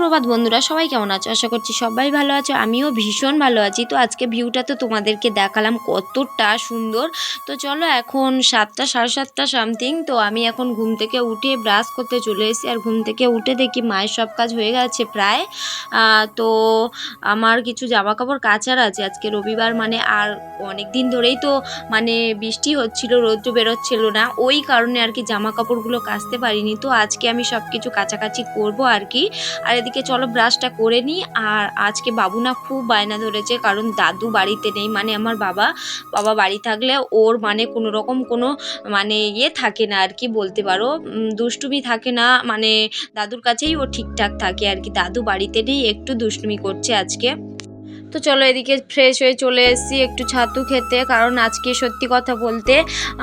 সুপ্রভাত বন্ধুরা, সবাই কেমন আছো? আশা করছি সবাই ভালো আছো, আমিও ভীষণ ভালো আছি। তো আজকে ভিউটা তো তোমাদেরকে দেখালাম কতটা সুন্দর। তো চলো এখন সাতটা, সাড়ে সাতটা সামথিং, তো আমি এখন ঘুম থেকে উঠে ব্রাশ করতে চলে এসেছি আর ঘুম থেকে উঠে দেখি মায়ের সব কাজ হয়ে গেছে প্রায়। তো আমার কিছু জামা কাপড় কাচার আছে। আজকে রবিবার মানে আর অনেক দিন ধরেই তো মানে বৃষ্টি হচ্ছিল, রৌদ্র বেরোচ্ছিল না। ওই কারণে আর কি জামা কাপড়গুলো কাচতে পারিনি। তো আজকে আমি সব কিছু কাছাকাছি করব আর কি। আর চলো ব্রাশটা করে নিই। আর আজকে বাবু না খুব বায়না ধরেছে, কারণ দাদু বাড়িতে নেই মানে আমার বাবা। বাবা বাড়ি থাকলে ওর মানে কোনো রকম কোনো মানে ইয়ে থাকে না আর কি, বলতে পারো। দুষ্টুমি থাকে না মানে দাদুর কাছেই ও ঠিকঠাক থাকে আর কি। দাদু বাড়িতে নেই, একটু দুষ্টুমি করছে আজকে। তো চলো এদিকে ফ্রেশ হয়ে চলে এসেছি একটু ছাতু খেতে। কারণ আজকে সত্যি কথা বলতে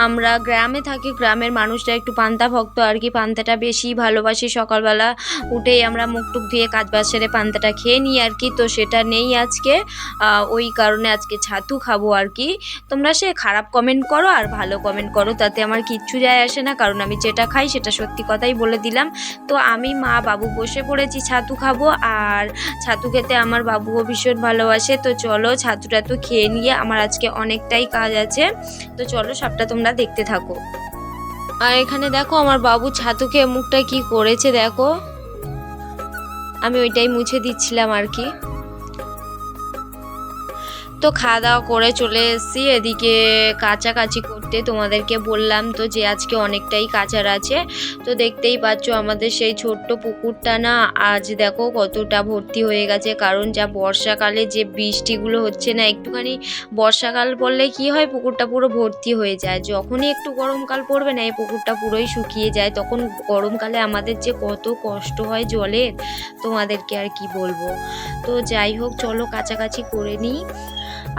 আমরা গ্রামে থাকি, গ্রামের মানুষরা একটু পান্তা ভক্ত আর কি। পান্তাটা বেশি ভালোবাসি সকালবেলা উঠেই আমরা মুখ টুক ধুয়ে কাজ বাজ সেরে পান্তাটা খেয়ে নিই আর কি। তো সেটা নেই আজকে। ওই কারণে আজকে ছাতু খাব আর কি। তোমরা সে খারাপ কমেন্ট করো আর ভালো কমেন্ট করো, তাতে আমার কিচ্ছু যায় আসে না। কারণ আমি যেটা খাই সেটা সত্যি কথাই বলে দিলাম। তো আমি মা বাবু বসে পড়েছি ছাতু খাব আর ছাতু খেতে আমার বাবুও ভীষণ ভালোবাসে। তো চলো ছাতুটা তো খেয়ে নিয়ে আমার আজকে অনেকটাই কাজ আছে। তো চলো সবটা তোমরা দেখতে থাকো। আর এখানে দেখো আমার বাবু ছাতুকে মুখটা কি করেছে দেখো। আমি ওইটাই মুছে দিচ্ছিলাম আর কি। তো খাওয়া দাওয়া করে চলে এসেছি। এদিকে কাচাকাচি করতে তোমাদেরকে বললাম তো যে আজকে অনেকটাই কাচার আছে। তো দেখতেই পাচ্ছ আমাদের সেই ছোট্ট পুকুরটা না আজ দেখো কতটা ভর্তি হয়ে গেছে। কারণ যা বর্ষাকালে যে বৃষ্টিগুলো হচ্ছে না, একটুখানি বর্ষাকাল পড়লে কি হয়, পুকুরটা পুরো ভর্তি হয়ে যায়। যখনই একটু গরমকাল পড়বে না, এই পুকুরটা পুরোই শুকিয়ে যায়। তখন গরমকালে আমাদের যে কত কষ্ট হয় জলের, তোমাদেরকে আর কি বলব। তো যাই হোক, চলো কাছাকাছি করে নিই।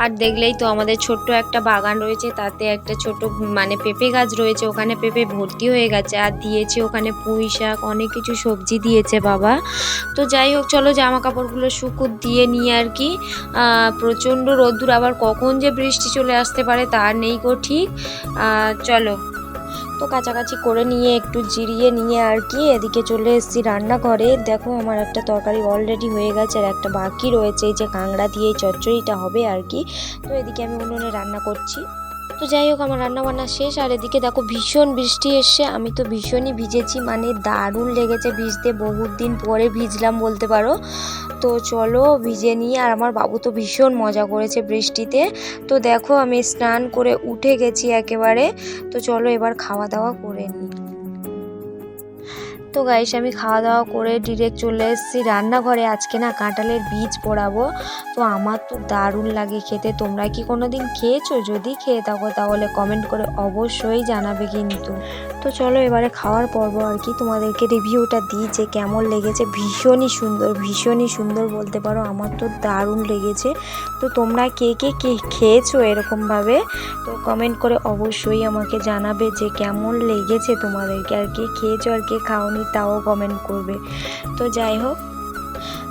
আর দেখলেই তো আমাদের ছোট্ট একটা বাগান রয়েছে, তাতে একটা ছোট মানে পেঁপে গাছ রয়েছে, ওখানে পেঁপে ভর্তি হয়ে গেছে, আর দিয়েছে ওখানে পুঁই শাক, অনেক কিছু সবজি দিয়েছে বাবা। তো যাই হোক, চলো জামা কাপড়গুলো শুকুর দিয়ে নিয়ে আর কি। প্রচণ্ড রোদ্দুর, আবার কখন যে বৃষ্টি চলে আসতে পারে তার নেই গো ঠিক। চলো। তো কাছাকাছি করে নিয়ে, একটু জিরিয়ে নিয়ে আর কি, এদিকে চলে এসেছি রান্নাঘরে। দেখো, আমার একটা তরকারি অলরেডি হয়ে গেছে আর একটা বাকি রয়েছে যে কাঁকড়া দিয়ে চচ্চড়িটা হবে আর কি। তো এদিকে আমি উনুনে রান্না করছি। তো যাই হোক, আমার রান্না বান্না শেষ। আর এদিকে দেখো, ভীষণ বৃষ্টি এসছে। আমি তো ভীষণই ভিজেছি মানে দারুণ লেগেছে ভিজতে বহুত দিন পরে ভিজলাম বলতে পারো। তো চলো ভিজে নিয়ে আর আমার বাবু তো ভীষণ মজা করেছে বৃষ্টিতে। তো দেখো আমি স্নান করে উঠে গেছি একেবারে। তো চলো এবার খাওয়া দাওয়া করে নিই। তো গাইস আমি খাওয়া দাওয়া করে ডিরেক্ট চলে এসেছি রান্নাঘরে। আজকে না কাঁঠালের বীজ পোড়াবো। তো আমার তো দারুণ লাগে খেতে। তোমরা কি কোনো দিন খেয়েছো? যদি খেয়ে থাকো তাহলে কমেন্ট করে অবশ্যই জানাবে কিন্তু। তো চলো এবারে খাওয়ার পর্ব আর কি। তোমাদেরকে রিভিউটা দিই যে কেমন লেগেছে। ভীষণই সুন্দর ভীষণই সুন্দর বলতে পারো। আমার তো দারুণ লেগেছে। তো তোমরা কে কে কে খেয়েছো এরকমভাবে? তো কমেন্ট করে অবশ্যই আমাকে জানাবে যে কেমন লেগেছে তোমাদেরকে। আর কে খেয়েছো আর কে খাওনি তাও কমেন্ট করবে। তো যাই হোক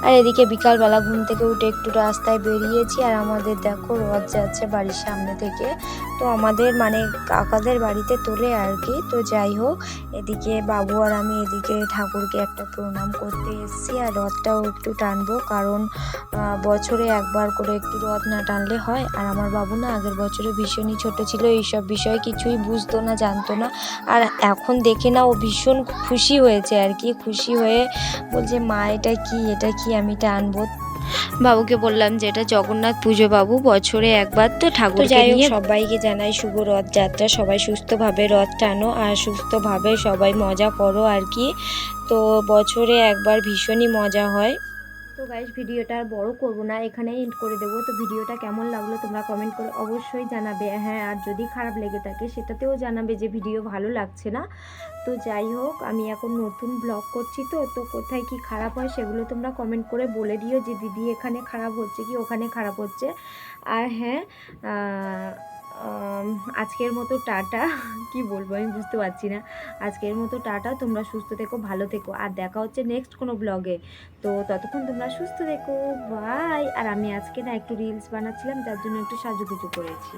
আর এদিকে বিকালবেলা ঘুম থেকে উঠে একটু রাস্তায় বেরিয়েছি, আর আমাদের দেখো রথ যাচ্ছে বাড়ির সামনে থেকে। তো আমাদের মানে কাকাদের বাড়িতে তোলে আর কি। তো যাই হোক, এদিকে বাবু আর আমি এদিকে ঠাকুরকে একটা প্রণাম করতে এসেছি, আর রথটাও একটু টানবো কারণ বছরে একবার করে একটু রথ না টানলে হয়। আর আমার বাবু না আগের বছরে ভীষণই ছোট ছিল, এইসব বিষয়ে কিছুই বুঝতো না, জানতো না। আর এখন দেখে না ও ভীষণ খুশি হয়েছে আর কি। খুশি হয়ে বলছে, মা, এটা কি? এটা কি আমি টানবো বাবুকে বললাম যে এটা জগন্নাথ পুজো বাবু বছরে একবার তো ঠাকুর যাই হোক, সবাইকে জানাই শুভ রথযাত্রা। সবাই সুস্থভাবে রথ টানো আর সুস্থভাবে সবাই মজা করো আর কি। তো বছরে একবার ভীষণই মজা হয়। তো গাইস ভিডিওটা আর বড় করব না, এখানে এন্ড করে দেবো। তো ভিডিওটা কেমন লাগল তোমরা কমেন্ট করে অবশ্যই জানাবে। হ্যাঁ আর যদি খারাপ লেগে থাকে, সেটাতেও জানাবে যে ভিডিও ভালো লাগছে না। তো যাই হোক, আমি এখন নতুন ব্লগ করছি তো তো কোথায় কি খারাপ হয় সেগুলো তোমরা কমেন্ট করে বলে দিও যে দিদি এখানে খারাপ হচ্ছে কি ওখানে খারাপ হচ্ছে। আর হ্যাঁ আজকের মতো টাটা। কি বলব, আমি বুঝতে পারছি না। আজকের মতো টাটা, তোমরা সুস্থ থেকো, ভালো থেকো। আর দেখা হচ্ছে নেক্সট কোনো ব্লগে তো ততক্ষণ তোমরা সুস্থ থেকো। বাই আর আমি আজকে না একটু রিলস বানাচ্ছিলাম তার জন্য একটু সাজুগুজু করেছি।